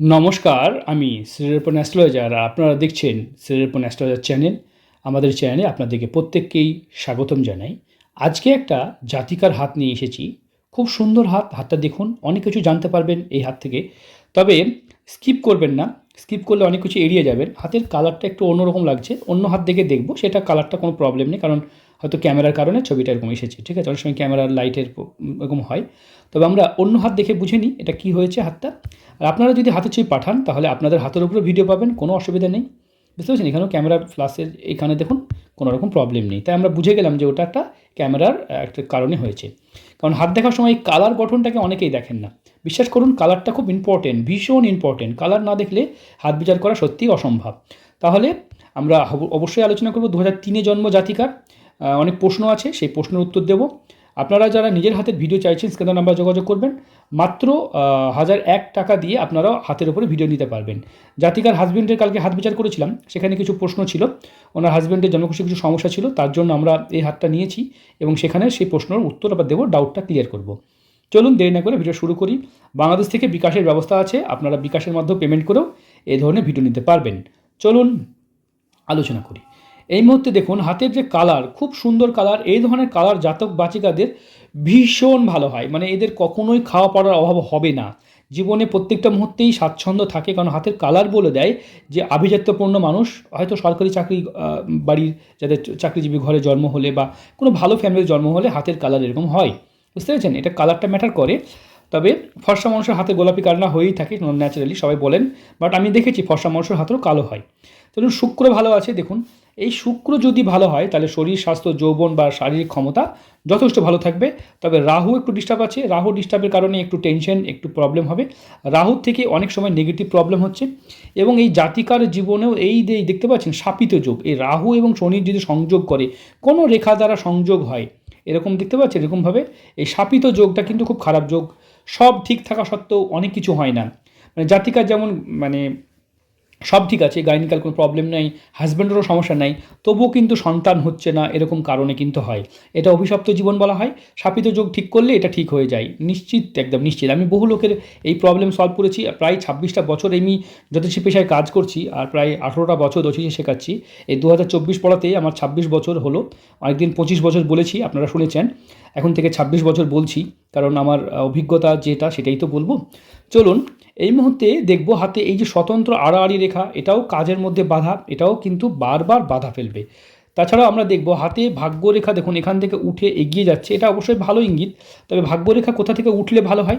নমস্কার, আমি শ্রীরূপন অ্যাস্ট্রোলজার। আপনারা দেখছেন শ্রীরূপন অ্যাস্ট্রোলজার চ্যানেল। আমাদের চ্যানেলে আপনাদেরকে প্রত্যেককেই স্বাগতম জানাই। আজকে একটা জাতিকার হাত নিয়ে এসেছি। খুব সুন্দর হাত, হাতটা দেখুন, অনেক কিছু জানতে পারবেন এই হাত থেকে। তবে স্কিপ করবেন না, স্কিপ করলে অনেক কিছু এড়িয়ে যাবেন। হাতের কালারটা একটু অন্যরকম লাগছে, অন্য হাত দেখে দেখব, সেটা কালারটা কোনো প্রবলেম নেই, কারণ হয়তো ক্যামেরার কারণে ছবিটা এরকম এসেছে, ঠিক আছে? অনেক সময় ক্যামেরার লাইটের এরকম হয়। তবে আমরা অন্য হাত দেখে বুঝে নিই এটা কী হয়েছে হাতটা। আর আপনারা যদি হাতের ছবি পাঠান, তাহলে আপনাদের হাতের উপরে ভিডিও পাবেন, কোনো অসুবিধা নেই। বুঝতে পারছেন? এখানেও ক্যামেরা ফ্লাশের, এখানে দেখুন, কোনো রকম প্রবলেম নেই। তাই আমরা বুঝে গেলাম যে ওটা একটা ক্যামেরার, একটা কারণে হয়েছে। কারণ হাত দেখার সময় এই কালার গঠনটাকে অনেকেই দেখেন না। বিশ্বাস করুন কালারটা খুব ইম্পর্টেন্ট ভীষণ ইম্পর্টেন্ট কালার না দেখলে হাত বিচার করা সত্যিই অসম্ভব। তাহলে আমরা অবশ্যই আলোচনা করব। দু হাজার তিনে জন্ম জাতিকার। অনেক প্রশ্ন আছে, সেই প্রশ্নের উত্তর দেব। আপনারা যারা নিজের হাতের ভিডিও চাইছেন, স্ক্রিনে নাম্বার যোগাযোগ করবেন। মাত্র হাজার এক টাকা দিয়ে আপনারা হাতের উপরে ভিডিও নিতে পারবেন। জাতিকার হাজবেন্ডের কালকে হাত বিচার করেছিলাম, সেখানে কিছু প্রশ্ন ছিল। ওনার হাজবেন্ডের জন্মকুশি কিছু সমস্যা ছিল, তার জন্য আমরা এই হাতটা নিয়েছি এবং সেখানে সেই প্রশ্নের উত্তর আবার দেবো ডাউটটা ক্লিয়ার করব। চলুন, দেরি না করে ভিডিও শুরু করি। বাংলাদেশ থেকে বিকাশের ব্যবস্থা আছে, আপনারা বিকাশের মাধ্যমে পেমেন্ট করেও এই ধরনের ভিডিও নিতে পারবেন। চলুন, আলোচনা করি। এই মুহূর্তে দেখুন, হাতের যে কালার খুব সুন্দর কালার এই ধরনের কালার জাতক বাচিকাদের ভীষণ ভালো হয়। মানে এদের কখনোই খাওয়া পড়ার অভাব হবে না। জীবনে প্রত্যেকটা মুহূর্তেই স্বাচ্ছন্দ্য থাকে, কারণ হাতের কালার বলে দেয় যে আভিজাত্যপূর্ণ মানুষ হয়তো সরকারি চাকরি বাড়ির যাদের চাকরিজীবী ঘরে জন্ম হলে বা কোনো ভালো ফ্যামিলির জন্ম হলে হাতের কালার এরকম হয়। বুঝতে পেরেছেন? এটা কালারটা ম্যাটার করে। তবে ফর্সা মানুষের হাতে গোলাপি কালনা হয়েই থাকে ন্যাচারালি সবাই বলেন বাট আমি দেখেছি ফর্সা মানুষের হাতেও কালো হয়। ধরুন শুক্র ভালো আছে, দেখুন। এই শুক্র যদি ভালো হয়, তাহলে শরীর, স্বাস্থ্য, যৌবন বা শারীরিক ক্ষমতা যথেষ্ট ভালো থাকবে। তবে রাহু একটু ডিস্টার্ব আছে। রাহু ডিস্টার্বের কারণে একটু টেনশন একটু প্রবলেম হবে। রাহুর থেকে অনেক সময় নেগেটিভ প্রবলেম হচ্ছে। এবং এই জাতিকার জীবনেও এই যে দেখতে পাচ্ছেন, শাপিত যোগ। এই রাহু এবং শনির যদি সংযোগ করে, কোনো রেখা দ্বারা সংযোগ হয়, এরকম দেখতে পাচ্ছেন এরকমভাবে, এই শাপিত যোগটা কিন্তু খুব খারাপ যোগ। সব ঠিক থাকা সত্ত্বেও অনেক কিছু হয় না। মানে জাতিকার যেমন মানে সব ঠিক আছে, গাইনিকাল কোনো প্রবলেম নেই হাজব্যান্ডেরও সমস্যা নাই, তবুও কিন্তু সন্তান হচ্ছে না এরকম কারণে কিন্তু হয়। এটা অভিশপ্ত জীবন বলা হয় সাপিত যোগ ঠিক করলে এটা ঠিক হয়ে যায়, নিশ্চিত, একদম নিশ্চিত। আমি বহু লোকের এই প্রবলেম সলভ করেছি, প্রায় ছাব্বিশটা বছর আমি জ্যোতিষী পেশায় কাজ করছি, আর প্রায় আঠেরোটা বছর জ্যোতিষী শেখাচ্ছি। এই দু হাজার চব্বিশ পড়াতে আমার ছাব্বিশ বছর হলো, অনেকদিন পঁচিশ বছর বলেছি, আপনারা শুনেছেন। এখন থেকে ছাব্বিশ বছর বলছি, কারণ আমার অভিজ্ঞতা যেটা সেটাই তো বলব। চলুন, এই মুহূর্তে দেখব হাতে এই যে স্বতন্ত্র আড়াআড়ি রেখা, এটাও কাজের মধ্যে বাধা, এটাও কিন্তু বারবার বাধা ফেলবে। তাছাড়াও আমরা দেখব হাতে ভাগ্যরেখা, দেখুন এখান থেকে উঠে এগিয়ে যাচ্ছে, এটা অবশ্যই ভালো ইঙ্গিত, তবে ভাগ্যরেখা কোথা থেকে উঠলে ভালো হয়?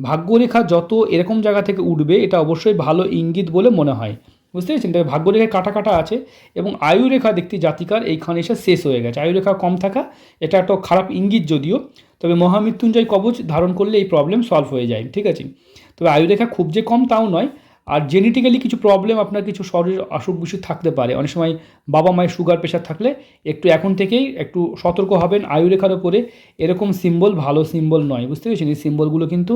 ভাগ্যরেখা যত এরকম জায়গা থেকে উঠবে, এটা অবশ্যই ভালো ইঙ্গিত বলে মনে হয়। বুঝতে পেরেছেন? তবে ভাগ্যরেখায় কাটা কাটা আছে এবং আয়ুরেখা দেখতে জাতিকার এইখানে এসে শেষ হয়ে গেছে। আয়ুরেখা কম থাকা, এটা একটা খারাপ ইঙ্গিত যদিও, তবে মহামৃত্যুঞ্জয় কবচ ধারণ করলে এই প্রবলেম সলভ হয়ে যায়, ঠিক আছে? তবে আয়ুরেখা খুব যে কম তাও নয়। আর জেনেটিক্যালি কিছু প্রবলেম আপনার কিছু শরীর অসুখ বিসুখ থাকতে পারে। অনেক সময় বাবা মায়ের সুগার প্রেশার থাকলে একটু এখন থেকেই একটু সতর্ক হবেন আয়ুরেখার ওপরে এরকম সিম্বল ভালো সিম্বল নয়, বুঝতে পেরেছেন? এই সিম্বলগুলো কিন্তু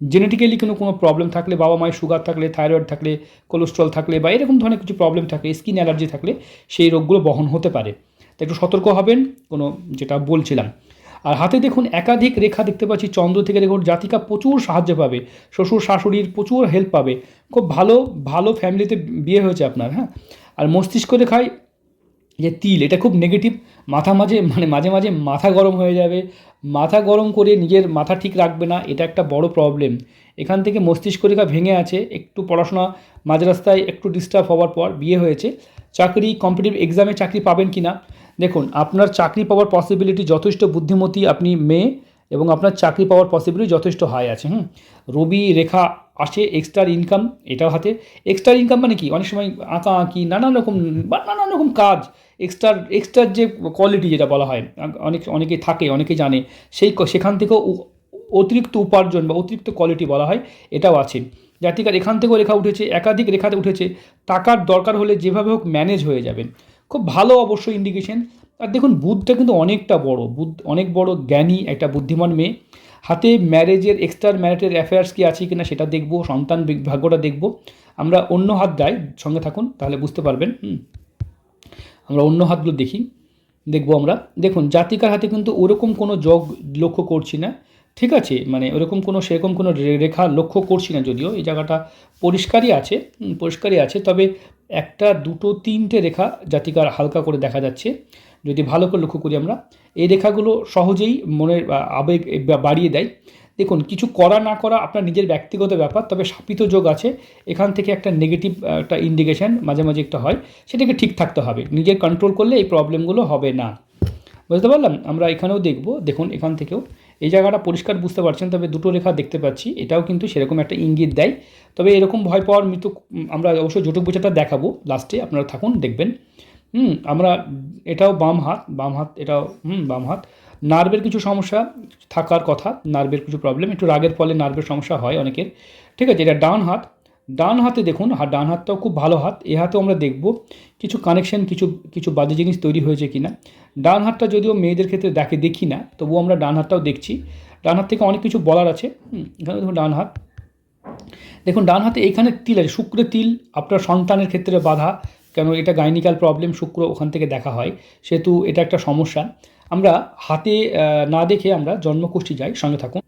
জেনেটিক্যালি কোনো কোনো প্রবলেম থাকলে, বাবা মায়ের সুগার থাকলে থাইরয়েড থাকলে কোলেস্ট্রল থাকলে বা এরকম ধরনের কিছু প্রবলেম থাকলে স্কিন অ্যালার্জি থাকলে সেই রোগগুলো বহন হতে পারে। তো একটু সতর্ক হবেন, কোনো যেটা বলছিলাম। আর হাতে দেখুন একাধিক রেখা দেখতে পাচ্ছি। চন্দ্র থেকে দেখুন, জাতিকা প্রচুর সাহায্য পাবে, শ্বশুর শাশুড়ির প্রচুর হেল্প পাবে। খুব ভালো ভালো ফ্যামিলিতে বিয়ে হয়েছে আপনার হ্যাঁ? আর মস্তিষ্ক রেখায় যে তিল, এটা খুব নেগেটিভ মাথা মাঝে মানে মাঝে মাঝে মাথা গরম হয়ে যাবে। মাথা গরম করে নিজের মাথা ঠিক রাখবে না, এটা একটা বড় প্রবলেম এখান থেকে মস্তিষ্ক রেখা ভেঙে আছে, একটু পড়াশোনা মাঝ রাস্তায় একটু ডিস্টার্ব হওয়ার পর বিয়ে হয়েছে। চাকরি কম্পিটিভ এক্সামে চাকরি পাবেন কি না দেখুন, আপনার চাকরি পাওয়ার পসিবিলিটি যথেষ্ট বুদ্ধিমতী আপনি মেয়ে এবং আপনার চাকরি পাওয়ার পসিবিলিটি যথেষ্ট হাই আছে, হুম? রবি রেখা আসে এক্সট্রা ইনকাম এটাও হাতে। এক্সট্রা ইনকাম মানে কি? অনেক সময় আঁকা আঁকি, নানান রকম, বা নানান রকম কাজ এক্সট্রা এক্সট্রা যে কোয়ালিটি যেটা বলা হয়, অনেক অনেকে থাকে অনেকে জানে, সেই সেখান থেকেও অতিরিক্ত উপার্জন বা অতিরিক্ত কোয়ালিটি বলা হয়, এটাও আছে। জাতিকার এখান থেকেও রেখা উঠেছে, একাধিক রেখাতে উঠেছে। টাকার দরকার হলে যেভাবে হোক ম্যানেজ হয়ে যাবেন। খুব ভালো অবশ্য ইন্ডিকেশন আর দেখুন বুধটা কিন্তু অনেকটা বড়। বুধ, অনেক বড় জ্ঞানী একটা বুদ্ধিমান মেয়ে। হাতে ম্যারেজের এক্সট্রা ম্যারিটের অ্যাফেয়ার্স কি আছে কিনা সেটা দেখব, সন্তান ভাগ্যটা দেখব। আমরা অন্য হাত যাই, সঙ্গে থাকুন, তাহলে বুঝতে পারবেন আমরা অন্য হাতগুলো দেখি, দেখব আমরা। দেখুন, জাতিকার হাতে কিন্তু ওরকম কোনো যোগ লক্ষ্য করছি না। ঠিক আছে মানে ওরকম কোনো, সেরকম কোনো রেখা লক্ষ্য করছি না যদিও। এই জায়গাটা পরিষ্কারই আছে পরিষ্কারই আছে। তবে একটা, দুটো, তিনটে রেখা জাতিকার হালকা করে দেখা যাচ্ছে। যদি ভালো করে লক্ষ্য করি আমরা, এই রেখাগুলো সহজেই মনের আবেগ বাড়িয়ে দেয়। দেখুন, কিছু করা না করা আপনার নিজের ব্যক্তিগত ব্যাপার, তবে শাপিত যোগ আছে। এখান থেকে একটা নেগেটিভ একটা ইন্ডিকেশন মাঝে মাঝে একটা হয়, সেটাকে ঠিক থাকতে হবে। নিজের কন্ট্রোল করলে এই প্রবলেমগুলো হবে না। বুঝতে পারলাম? আমরা এখানেও দেখব। দেখুন, এখান থেকেও এই জায়গাটা পরিষ্কার বুঝতে পারছেন, তবে দুটো রেখা দেখতে পাচ্ছি, এটাও কিন্তু সেরকম একটা ইঙ্গিত দেয়। তবে এরকম ভয় পাওয়ার মৃত্যু আমরা অবশ্যই জটুক বোঝাটা দেখাবো লাস্টে আপনারা থাকুন, দেখবেন। হুম, আমরা এটাও বাম হাত বাম হাত এটাও, হুম, বাম হাত। নার্ভের কিছু সমস্যা থাকার কথা, নার্ভের কিছু প্রবলেম একটু রাগের ফলে নার্ভের সমস্যা হয় অনেকের। ঠিক আছে, এটা ডান হাত ডান হাতে দেখুন ডান হাতটাও খুব ভালো হাত, এ হাতেও আমরা দেখব কিছু কানেকশন কিছু কিছু বাজে জিনিস তৈরি হয়েছে কিনা। ডান হাতটা যদিও মেয়েদের ক্ষেত্রে দেখে দেখি না, তবুও আমরা ডান হাতটাও দেখছি। ডান হাত থেকে অনেক কিছু বলার আছে। এখানে দেখুন ডান হাত। দেখুন, ডান হাতে এইখানে তিল আছে শুক্রের তিল, আপনার সন্তানের ক্ষেত্রে বাধা, কেন এটা গাইনিক্যাল প্রবলেম শুক্র ওখান থেকে দেখা হয়, সেহেতু এটা একটা সমস্যা। আমরা হাতে না দেখে আমরা জন্মকুষ্ঠী যাই, সঙ্গে থাকুন।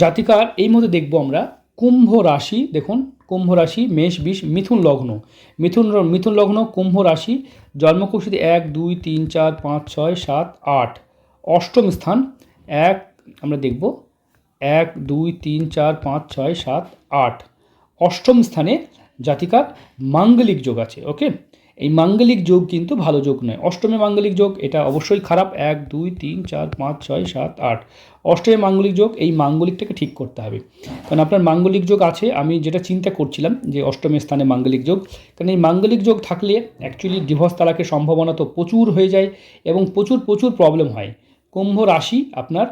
জাতিকার এই মধ্যে দেখব আমরা, কুম্ভ রাশি, দেখুন কুম্ভ রাশি, মেষ, বিষ, মিথুন লগ্ন। মিথুন মিথুন লগ্ন, কুম্ভ রাশি, জন্মকৌশিতে এক, দুই, তিন, চার, পাঁচ, ছয়, সাত, আট। অষ্টম স্থান, এক, আমরা দেখব, এক, দুই, তিন, চার, পাঁচ, ছয়, সাত, আট। অষ্টম স্থানে জাতিকার মাঙ্গলিক যোগ আছে ওকে এই মাঙ্গলিক যোগ কিন্তু ভালো যোগ নয়। অষ্টমে মাঙ্গলিক যোগ, এটা অবশ্যই খারাপ। এক, দুই, তিন, চার, পাঁচ, ছয়, সাত, আট। অষ্টমে মাঙ্গলিক যোগ, এই মাঙ্গলিকটাকে ঠিক করতে হবে। কারণ আপনার মাঙ্গলিক যোগ আছে, আমি যেটা চিন্তা করছিলাম যে অষ্টমের স্থানে মাঙ্গলিক যোগ, কারণ এই মাঙ্গলিক যোগ থাকলে অ্যাকচুয়ালি ডিভোর্স তালাকের সম্ভাবনা তো প্রচুর হয়ে যায় এবং প্রচুর প্রচুর প্রবলেম হয়। কুম্ভ রাশি আপনার,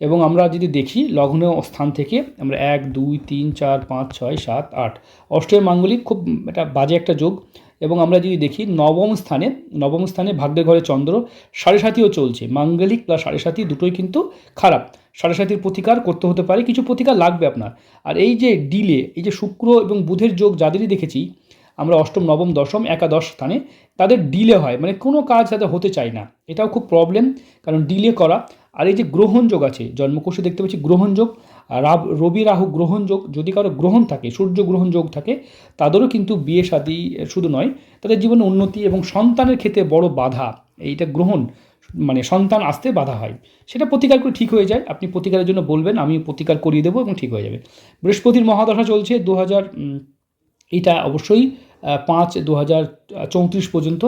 এবং আমরা যদি দেখি লগ্ন স্থান থেকে, আমরা এক, দুই, তিন, চার, পাঁচ, ছয়, সাত, আট। অষ্টমের মাঙ্গলিক খুব একটা বাজে একটা যোগ। এবং আমরা যদি দেখি নবম স্থানে নবম স্থানে ভাগ্যের ঘরে চন্দ্র, সাড়ে সাতিও চলছে। মাঙ্গলিক প্লাস সাড়ে সাতি দুটোই কিন্তু খারাপ। সাড়ে সাতির প্রতিকার করতে হতে পারে, কিছু প্রতিকার লাগবে আপনার। আর এই যে ডিলে, এই যে শুক্র এবং বুধের যোগ যাদেরই দেখেছি, আমরা অষ্টম, নবম, দশম, একাদশ স্থানে, তাদের ডিলে হয়। মানে কোনো কাজ তাদের হতে চায় না। এটাও খুব প্রবলেম কারণ ডিলে করা আর এই যে গ্রহণযোগ আছে, জন্মকোষে দেখতে পাচ্ছি গ্রহণযোগ রাব- রবি রাহু গ্রহণযোগ যদি কারও গ্রহণ থাকে, সূর্য গ্রহণযোগ থাকে, তাদেরও কিন্তু বিয়ে শাদী শুধু নয়, তাদের জীবনে উন্নতি এবং সন্তানের ক্ষেত্রে বড় বাধা, এইটা গ্রহণ মানে সন্তান আসতে বাধা হয়। সেটা প্রতিকার করে ঠিক হয়ে যায়, আপনি প্রতিকারের জন্য বলবেন আমি প্রতিকার করিয়ে দেবো এবং ঠিক হয়ে যাবে। বৃহস্পতির মহাদশা চলছে দু হাজার এটা অবশ্যই পাঁচ দু হাজার চৌত্রিশ পর্যন্ত।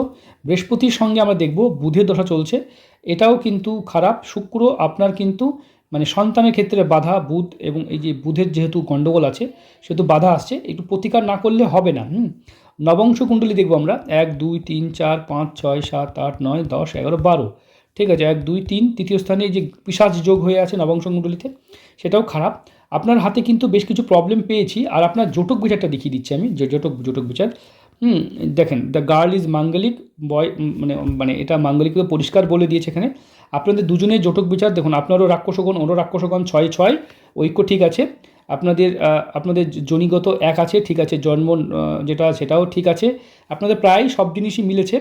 বৃহস্পতির সঙ্গে আমরা দেখব, বুধের দশা চলছে। এটাও কিন্তু খারাপ। শুক্র আপনার কিন্তু মানে সন্তানের ক্ষেত্রে বাধা, বুধ এবং এই যে বুধের যেহেতু গণ্ডগোল আছে, সেহেতু বাধা আসছে। একটু প্রতিকার না করলে হবে না, হুম? নবংশ কুণ্ডলী দেখব আমরা। এক, দুই, তিন, চার, পাঁচ, ছয়, সাত, আট, নয়, দশ, এগারো, বারো। ঠিক আছে, এক, দুই, তিন, তৃতীয় স্থানে যে পিসাজ যোগ হয়ে আছে নবংশ কুণ্ডলীতে। সেটাও খারাপ। আপনার হাতে কিন্তু বেশ কিছু প্রবলেম পেয়েছি আর আপনার জোটক বিচারটা দেখিয়ে দিচ্ছি আমি, যে জটক জটক বিচার। হুম, দেখেন দ্য গার্ল ইজ মাঙ্গলিক বয় মানে মানে এটা মাঙ্গলিক পরিষ্কার বলে দিয়েছে এখানে। আপনাদের দুজনের জোটক বিচার, দেখুন, আপনারও রাক্ষসগণ ওরও রাক্ষসগণ ছয় ছয়, ঐক্য ঠিক আছে। আপনাদের আপনাদের জনিগত এক আছে, ঠিক আছে, জন্ম যেটা সেটাও ঠিক আছে। আপনাদের প্রায় সব জিনিসই মিলেছে।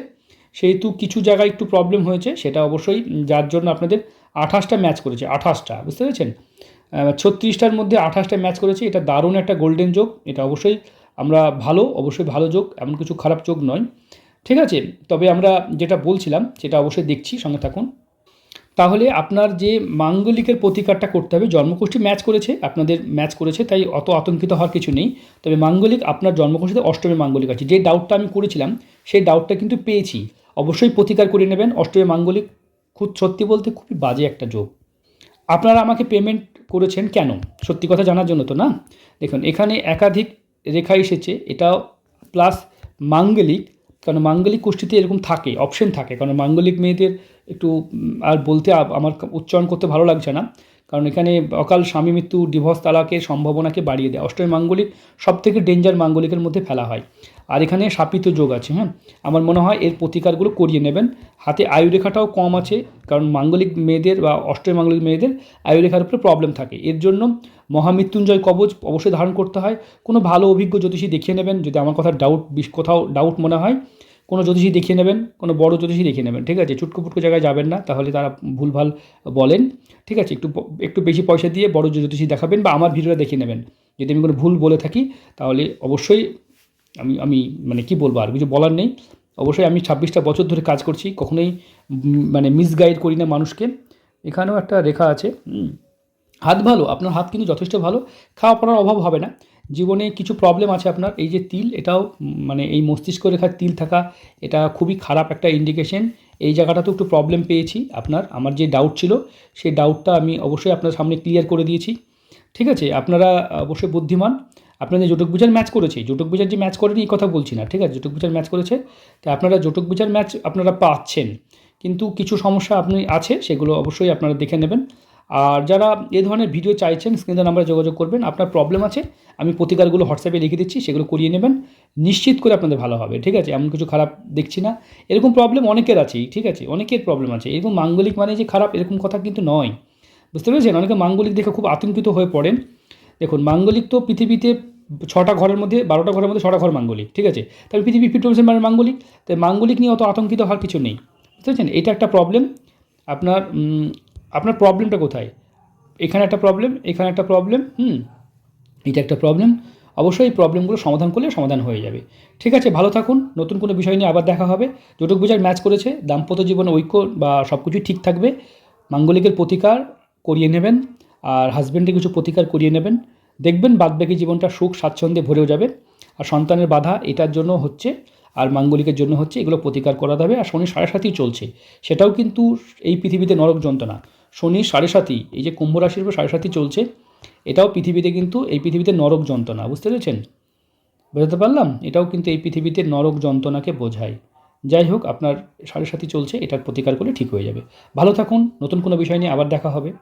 সেহেতু কিছু জায়গায় একটু প্রবলেম হয়েছে, সেটা অবশ্যই, যার জন্য আপনাদের আঠাশটা ম্যাচ করেছে, আঠাশটা, বুঝতে পেরেছেন? ছত্রিশটার মধ্যে আঠাশটা ম্যাচ করেছে। এটা দারুণ একটা গোল্ডেন যোগ এটা অবশ্যই আমরা ভালো, অবশ্যই ভালো যোগ এমন কিছু খারাপ যোগ নয়। ঠিক আছে? তবে আমরা যেটা বলছিলাম, সেটা অবশ্যই দেখছি, সঙ্গে থাকুন। তাহলে আপনার যে মাঙ্গলিকের প্রতিকারটা করতে হবে জন্মকুষ্ঠী ম্যাচ করেছে, আপনাদের ম্যাচ করেছে, তাই অত আতঙ্কিত হওয়ার কিছু নেই। তবে মাঙ্গলিক, আপনার জন্মকুষ্ঠীতে অষ্টমী মাঙ্গলিক আছে। যে ডাউটটা আমি করেছিলাম, সেই ডাউটটা কিন্তু পেয়েছি। অবশ্যই প্রতিকার করে নেবেন। অষ্টমী মাঙ্গলিক খুব সত্যি বলতে খুবই বাজে একটা যোগ আপনারা আমাকে পেমেন্ট করেছেন কেন? সত্যি কথা জানার জন্য তো না? দেখুন, এখানে একাধিক রেখা এসেছে, এটাও প্লাস মাঙ্গলিক, কারণ মাঙ্গলিক গোষ্ঠীতে এরকম থাকে অপশন থাকে, কারণ মাঙ্গলিক মেয়েদের একটু আর বলতে আমার উচ্চারণ করতে ভালো লাগছে না। কারণ এখানে অকাল স্বামী মৃত্যু, ডিভোর্স তালাকের সম্ভাবনাকে বাড়িয়ে দেয়। অষ্টমী মাঙ্গলিক সব থেকে ডেঞ্জার মাঙ্গলিকের মধ্যে ফেলা হয়। আর এখানে শাপিত যোগ আছে হ্যাঁ? আমার মনে হয় এর প্রতিকারগুলো করিয়ে নেবেন। হাতে আয়ুরেখাটাও কম আছে, কারণ মাঙ্গলিক মেয়েদের বা অষ্টমী মাঙ্গলিক মেয়েদের আয়ুরেখার উপরে প্রবলেম থাকে। এর জন্য মহামৃত্যুঞ্জয় কবচ অবশ্যই ধারণ করতে হয়। কোনো ভালো অভিজ্ঞ জ্যোতিষী দেখিয়ে নেবেন। যদি আমার কথা ডাউট কোথাও ডাউট মনে হয় কোনো জ্যোতিষী দেখিয়ে নেবেন, কোনো বড় জ্যোতিষী দেখিয়ে নেবেন, ঠিক আছে? চুটকো পুটকো জায়গায় যাবেন না, তাহলে তারা ভুলভাল বলেন, ঠিক আছে? একটু একটু বেশি পয়সা দিয়ে বড় জ্যোতিষী দেখাবেন বা আমার ভিডিওটা দেখিয়ে নেবেন। যদি আমি কোনো ভুল বলে থাকি, তাহলে অবশ্যই আমি আমি মানে কি বলব, আর কিছু বলার নেই। অবশ্যই আমি ছাব্বিশটা বছর ধরে কাজ করছি, কখনোই মানে মিসগাইড করি না মানুষকে। এখানেও একটা রেখা আছে হাত ভালো, আপনার হাত কিন্তু যথেষ্ট ভালো খাওয়া পড়ার অভাব হবে না। জীবনে কিছু প্রবলেম আছে আপনার, এই যে তিল, এটাও মানে এই মস্তিষ্ক রেখার তিল থাকা, এটা খুবই খারাপ একটা ইন্ডিকেশন এই জায়গাটাতেও একটু প্রবলেম পেয়েছি আপনার, আমার যে ডাউট ছিল, সেই ডাউটটা আমি অবশ্যই আপনার সামনে ক্লিয়ার করে দিয়েছি। ঠিক আছে? আপনারা অবশ্যই বুদ্ধিমান। আপনাদের জটক বিচার ম্যাচ করেছে জটক বিচার যে ম্যাচ করেনি, এই কথা বলছি না, ঠিক আছে? জটক বিচার ম্যাচ করেছে, তো আপনারা জটক বিচার ম্যাচ আপনারা পাচ্ছেন। কিন্তু কিছু সমস্যা আপনি আছে, সেগুলো অবশ্যই আপনারা দেখে নেবেন। আর যারা এ ধরনের ভিডিও চাইছেন স্ক্রিনের নাম্বারে যোগাযোগ করবেন, আপনার প্রবলেম আছে, আমি প্রতিকারগুলো হোয়াটসঅ্যাপে লিখে দিচ্ছি, সেগুলো করিয়ে নেবেন, নিশ্চিত করে আপনাদের ভালো হবে, ঠিক আছে? এমন কিছু খারাপ দেখছি না। এরকম প্রবলেম অনেকের আছেই, ঠিক আছে? অনেকের প্রবলেম আছে। এরকম মাঙ্গলিক মানে যে খারাপ, এরকম কথা কিন্তু নয়। বুঝতে পেরেছেন? অনেকে মাঙ্গলিক দেখে খুব আতঙ্কিত হয়ে পড়েন। দেখুন, মাঙ্গলিক তো পৃথিবীতে ছটা ঘরের মধ্যে, বারোটা ঘরের মধ্যে ছটা ঘর মাঙ্গলিক, ঠিক আছে? তাহলে পৃথিবী ফিফটি পার্সেন্ট মানে মাঙ্গলিক? তাই মাঙ্গলিক নিয়ে অত আতঙ্কিত হওয়ার কিছু নেই। বুঝতে পেরেছেন? এটা একটা প্রবলেম আপনার আপনার প্রবলেমটা কোথায়? এখানে একটা প্রবলেম, এখানে একটা প্রবলেম, হুম, এটা একটা প্রবলেম। অবশ্যই এই প্রবলেমগুলো সমাধান করলে সমাধান হয়ে যাবে। ঠিক আছে, ভালো থাকুন। নতুন কোনো বিষয় নিয়ে আবার দেখা হবে। জটক বুঝার ম্যাচ করেছে, দাম্পত্য জীবনে ঐক্য বা সব কিছুই ঠিক থাকবে। মাঙ্গলিকের প্রতিকার করিয়ে নেবেন আর হাজব্যান্ডের কিছু প্রতিকার করিয়ে নেবেন। দেখবেন বাদবাকি জীবনটা সুখ, স্বাচ্ছন্দ্যে ভরেও যাবে। আর সন্তানের বাধা এটার জন্য হচ্ছে আর মাঙ্গলিকের জন্য হচ্ছে এগুলো প্রতিকার করা যাবে। আর শনি সাড়ে সাথেই চলছে। সেটাও কিন্তু এই পৃথিবীতে নরক যন্ত্রণা। শনি সাড়ে সাতই, এই যে কুম্ভ রাশির উপর সাড়ে সাতই চলছে, এটাও পৃথিবীতে কিন্তু এই পৃথিবীতে নরক যন্ত্রণা, বুঝতে পেরেছেন? বোঝাতে পারলাম? এটাও কিন্তু এই পৃথিবীতে নরক যন্ত্রণাকে বোঝায়। যাই হোক, আপনার সাড়ে সাথী চলছে, এটার প্রতিকার করলে ঠিক হয়ে যাবে। ভালো থাকুন, নতুন কোনো বিষয় নিয়ে আবার দেখা হবে।